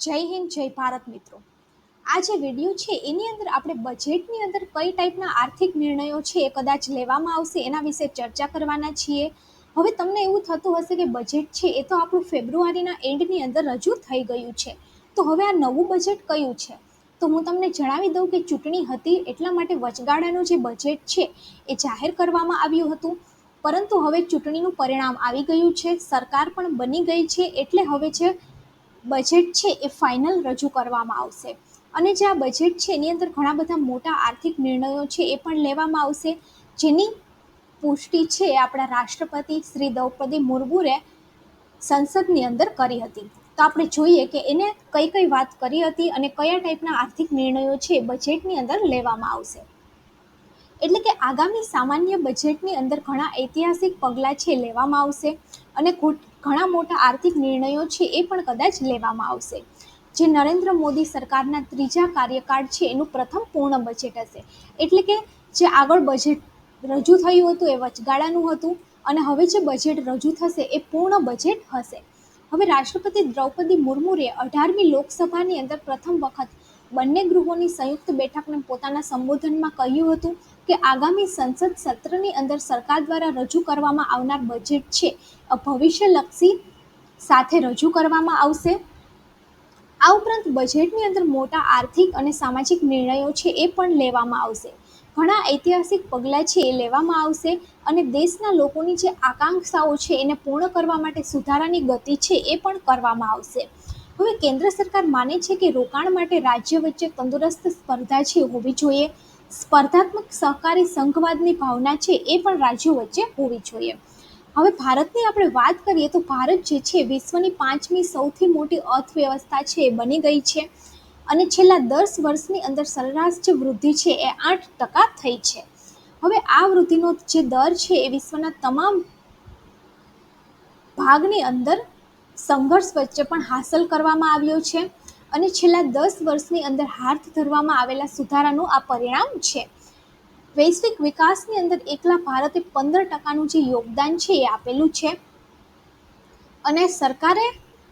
જય હિન્દ, જય ભારત મિત્રો. આ જે વીડિયો છે, એની અંદર આપણે બજેટની અંદર કઈ ટાઈપના આર્થિક નિર્ણયો છે એ કદાચ લેવામાં આવશે એના વિશે ચર્ચા કરવાના છીએ. હવે તમને એવું થતું હશે કે બજેટ છે એ તો આપણું ફેબ્રુઆરીના એન્ડની અંદર રજૂ થઈ ગયું છે. તો હવે આ નવું બજેટ કયું છે? તો હું તમને જણાવી દઉં કે ચૂંટણી હતી એટલા માટે વચગાળાનું જે બજેટ છે એ જાહેર કરવામાં આવ્યું હતું. પરંતુ હવે ચૂંટણીનું પરિણામ આવી ગયું છે, સરકાર પણ બની ગઈ છે એટલે હવે જે બજેટ છે એ ફાઇનલ રજૂ કરવામાં આવશે. અને જે આ બજેટ છે, એની અંદર ઘણા બધા મોટા આર્થિક નિર્ણયો છે એ પણ લેવામાં આવશે. જેની પુષ્ટિ છે આપણા રાષ્ટ્રપતિ શ્રી દ્રૌપદી મુર્મુએ સંસદની અંદર કરી હતી. તો આપણે જોઈએ કે એને કઈ કઈ વાત કરી હતી અને કયા ટાઈપના આર્થિક નિર્ણયો છે બજેટની અંદર લેવામાં આવશે. એટલે કે આગામી સામાન્ય બજેટની અંદર ઘણા ઐતિહાસિક પગલાં છે લેવામાં આવશે. અને ઘણા મોટા આર્થિક નિર્ણયો છે એ પણ કદાચ લેવામાં આવશે. જે નરેન્દ્ર મોદી સરકારના ત્રીજા કાર્યકાળ છે એનું પ્રથમ પૂર્ણ બજેટ હશે. એટલે કે જે આગળ બજેટ રજૂ થયું હતું એ વચગાળાનું હતું અને હવે જે બજેટ રજૂ થશે એ પૂર્ણ બજેટ હશે. હવે રાષ્ટ્રપતિ દ્રૌપદી મુર્મુએ અઢારમી લોકસભાની અંદર પ્રથમ વખત બંને ગૃહોની સંયુક્ત બેઠકને પોતાના સંબોધનમાં કહ્યું હતું કે આગામી સંસદ સત્રની અંદર સરકાર દ્વારા રજૂ કરવામાં આવનાર બજેટ છે. ભવિષ્યલક્ષી સાથે રજૂ કરવામાં આવશે. આ ઉપરાંત બજેટની અંદર મોટા આર્થિક અને સામાજિક નિર્ણયો છે એ પણ લેવામાં આવશે. ઘણા ઐતિહાસિક પગલાં છે એ લેવામાં આવશે અને દેશના લોકોની જે આકાંક્ષાઓ છે એને પૂર્ણ કરવા માટે સુધારાની ગતિ છે એ પણ કરવામાં આવશે. હવે કેન્દ્ર સરકાર માને છે કે રોકાણ માટે રાજ્ય વચ્ચે તંદુરસ્ત સ્પર્ધા છે હોવી જોઈએ. સ્પર્ધાત્મક સહકારી સંઘવાદની ભાવના છે એ પણ રાજ્યો વચ્ચે હોવી જોઈએ. હવે ભારતની આપણે વાત કરીએ તો ભારત જે છે વિશ્વની પાંચમી સૌથી મોટી અર્થવ્યવસ્થા છે એ બની ગઈ છે. અને છેલ્લા દસ વર્ષની અંદર સરેરાશ જે વૃદ્ધિ છે એ આઠ ટકા થઈ છે. હવે આ વૃદ્ધિનો જે દર છે એ વિશ્વના તમામ ભાગની અંદર સંઘર્ષ વચ્ચે પણ હાંસલ કરવામાં આવ્યો છે અને છેલ્લા દસ વર્ષની અંદર હાથ ધરવામાં આવેલા સુધારાનું આ પરિણામ છે. વૈશ્વિક વિકાસની અંદર એકલા ભારતે પંદર ટકાનું જે યોગદાન છે એ આપેલું છે. અને સરકારે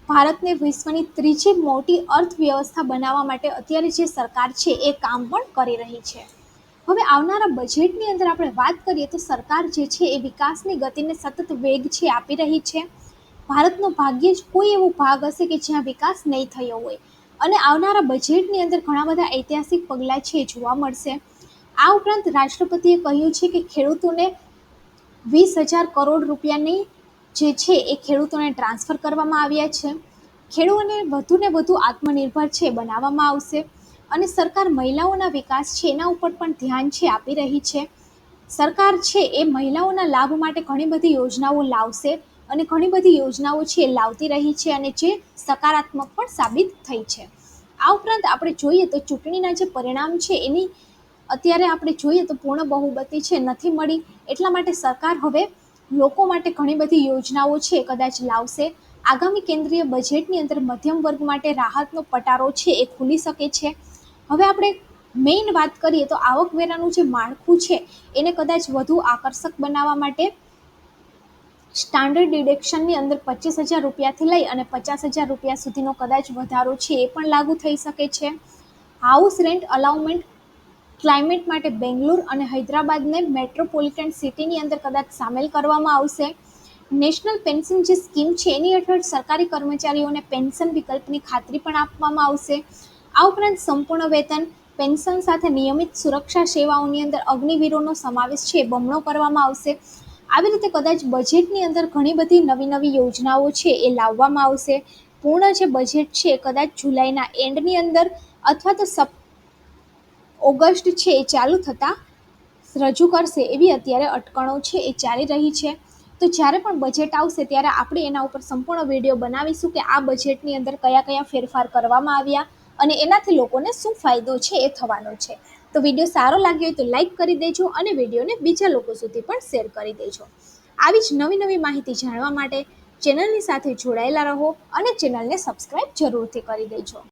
ભારતને વિશ્વની ત્રીજી મોટી અર્થવ્યવસ્થા બનાવવા માટે અત્યારે જે સરકાર છે એ કામ પણ કરી રહી છે. હવે આવનારા બજેટની અંદર આપણે વાત કરીએ તો સરકાર જે છે એ વિકાસની ગતિને સતત વેગ છે આપી રહી છે. ભારતનો ભાગ્યે જ કોઈ એવો ભાગ હશે કે જ્યાં વિકાસ નહીં થયો હોય. અને આવનારા બજેટની અંદર ઘણા બધા ઐતિહાસિક પગલાં છે જોવા મળશે. આ ઉપરાંત રાષ્ટ્રપતિએ કહ્યું છે કે ખેડૂતોને વીસ હજાર કરોડ રૂપિયાની જે છે એ ખેડૂતોને ટ્રાન્સફર કરવામાં આવ્યા છે. ખેડૂતોને વધુને વધુ આત્મનિર્ભર છે બનાવવામાં આવશે. અને સરકાર મહિલાઓના વિકાસ છે એના ઉપર પણ ધ્યાન છે આપી રહી છે. સરકાર છે એ મહિલાઓના લાભ માટે ઘણી બધી યોજનાઓ લાવશે. અને ઘણી બધી યોજનાઓ છે એ લાવતી રહી છે અને જે સકારાત્મક પણ સાબિત થઈ છે. આ ઉપરાંત આપણે જોઈએ તો ચૂંટણીના જે પરિણામ છે, એની અત્યારે આપણે જોઈએ તો પૂર્ણ બહુમતી છે, નથી મળી. એટલા માટે સરકાર હવે લોકો માટે ઘણી બધી યોજનાઓ છે, કદાચ લાવશે. આગામી કેન્દ્રીય બજેટની અંદર મધ્યમ વર્ગ માટે રાહતનો પટારો છે, એ ખુલી શકે છે. હવે આપણે મેઇન વાત કરીએ તો આવકવેરાનું જે માળખું છે, એને કદાચ વધુ આકર્ષક બનાવવા માટે સ્ટાન્ડર્ડ ડિડક્શનની અંદર પચીસ હજાર રૂપિયાથી લઈ અને પચાસ હજાર રૂપિયા સુધીનો કદાચ વધારો છે એ પણ લાગુ થઈ શકે છે. હાઉસ રેન્ટ અલાઉમેન્ટ ક્લાઇમેટ માટે બેંગ્લોર અને હૈદરાબાદને મેટ્રોપોલિટન સિટીની અંદર કદાચ સામેલ કરવામાં આવશે. નેશનલ પેન્શન જે સ્કીમ છે, એની હેઠળ સરકારી કર્મચારીઓને પેન્શન વિકલ્પની ખાતરી પણ આપવામાં આવશે. આ ઉપરાંત સંપૂર્ણ વેતન, પેન્શન સાથે નિયમિત સુરક્ષા સેવાઓની અંદર અગ્નિવીરોનો સમાવેશ છે બમણો કરવામાં આવશે. આવી રીતે કદાચ બજેટની અંદર ઘણી બધી નવી નવી યોજનાઓ છે એ લાવવામાં આવશે. પૂર્ણ જે બજેટ છે, કદાચ જુલાઈના એન્ડની અંદર અથવા તો સપ, ઓગસ્ટ છે એ ચાલુ થતાં રજૂ કરશે એવી અત્યારે અટકણો છે એ ચાલી રહી છે. તો જ્યારે પણ બજેટ આવશે ત્યારે આપણે એના ઉપર સંપૂર્ણ વીડિયો બનાવીશું કે આ બજેટની અંદર કયા કયા ફેરફાર કરવામાં આવ્યા અને એનાથી લોકોને શું ફાયદો છે એ થવાનો છે. તો વીડિયો સારો લાગ્યો હોય તો લાઈક કરી દેજો અને વિડીયોને બીજા લોકો સુધી પણ શેર કરી દેજો. આવી જ નવી નવી માહિતી જાણવા માટે ચેનલની સાથે જોડાયેલા રહો અને ચેનલને સબસ્ક્રાઈબ જરૂરથી કરી દેજો.